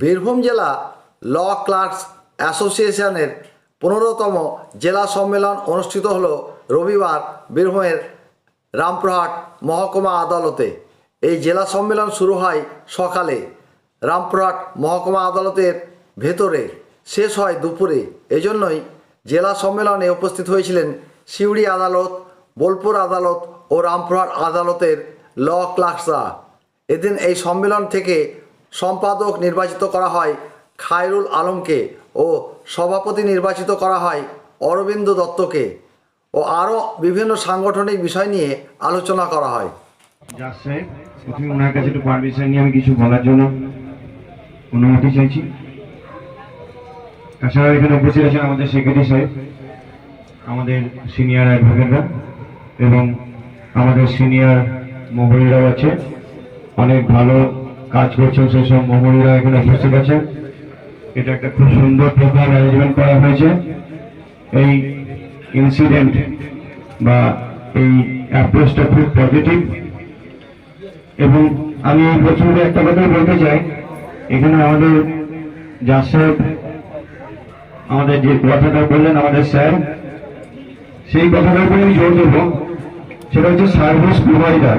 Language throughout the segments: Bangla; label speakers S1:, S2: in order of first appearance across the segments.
S1: বীরভূম জেলা ল ক্লার্কস অ্যাসোসিয়েশনের পনেরোতম জেলা সম্মেলন অনুষ্ঠিত হল রবিবার বীরভূমের রামপুরহাট মহকুমা আদালতে। এই জেলা সম্মেলন শুরু হয় সকালে। রামপুরহাট মহকুমা আদালতের ভেতরে। শেষ হয় দুপুরে। এজন্যই জেলা সম্মেলনে উপস্থিত হয়েছিলেন সিউড়ি আদালত, বোলপুর আদালত ও রামপুরহাট আদালতের ল ক্লার্কসরা। এদিন এই সম্মেলন থেকে সম্পাদক নির্বাচিত করা হয় খায়রুল আলমকে ও সভাপতি নির্বাচিত করা হয় অরবিন্দ দত্তকে ও আরও বিভিন্ন সাংগঠনিক বিষয় নিয়ে আলোচনা করা হয়।
S2: প্রথমে ওনার কাছে নিয়ে আমি কিছু বলার জন্য অনুমতি চাইছি। তাছাড়া এখানে উপস্থিত আছেন আমাদের সেক্রেটারি সাহেব, আমাদের সিনিয়র অ্যাডভোকেটরা এবং আমাদের সিনিয়র মহরীরাও আছে। অনেক ভালো কাজ করছেন সেসব মহরীরা এখানে উপস্থিত আছেন। এটা একটা খুব সুন্দর প্রোগ্রাম অ্যারেঞ্জমেন্ট করা হয়েছে। এই ইনসিডেন্ট বা এই অ্যাপ্রোচটা খুব পজিটিভ এবং আমি প্রথমে একটা কথা বলতে চাই, এখানে আমাদের জাজ সাহেব, আমাদের যে কথাটা বললেন আমাদের স্যার, সেই কথাটার উপরে আমি জোর দেবো। সেটা হচ্ছে service provider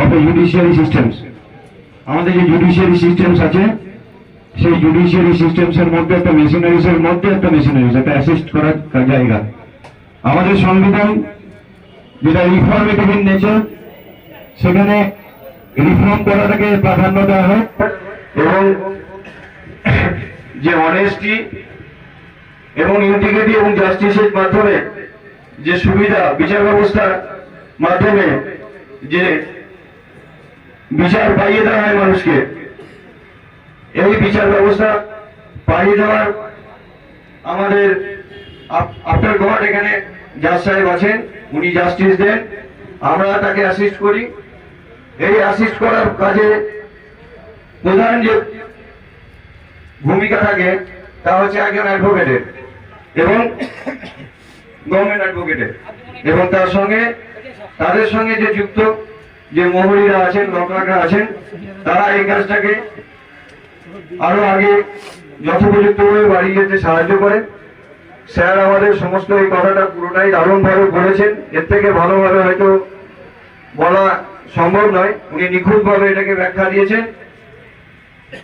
S2: of the judiciary systems. আমাদের যে জুডিশিয়ারি সিস্টেমস আছে, সেই জুডিশিয়ারি সিস্টেমস এর মধ্যে একটা মেশিনারিজ এর মধ্যে একটা মেশিনারিজ একটা অ্যাসিস্ট করার জায়গা। আমাদের সংবিধান যেটা রিফর্মেটিভ ইন নেচার সেখানে রিফর্ম করাটাকে প্রাধান্য দেওয়া হয়। এবং যে অনেস্টি এবং ইন্টিগ্রিটি এবং জাস্টিসের মাধ্যমে যে সুবিধা, বিচার ব্যবস্থার মাধ্যমে যে বিচার পাইয়ে দেওয়া হয় মানুষকে। এই বিচার ব্যবস্থা পাইয়ে দেওয়ার আমাদের আফটার গড এখানে জাজ সাহেব আছেন, উনি জাস্টিস দেন, আমরা তাকে অ্যাসিস্ট করি। এই অ্যাসিস্ট করার কাজে প্রধান যে ভূমিকা থাকে, তা হচ্ছে একজন অ্যাডভোকেটের এবং গভর্নমেন্ট অ্যাডভোকেটের এবং তার সঙ্গে, তাদের সঙ্গে যে যুক্ত যে মহরীরা আছেন লোকরা আছেন, তারা এই কাজটাকে আরও আগে যথোপযুক্তভাবে বাড়িয়ে যেতে সাহায্য করে স্যার আমাদের সমস্ত এই কথাটা পুরোটাই দারুণভাবে বলেছেন। এর থেকে ভালোভাবে হয়তো বলা সম্ভব নয়। উনি নিখুঁতভাবে এটাকে ব্যাখ্যা দিয়েছেন।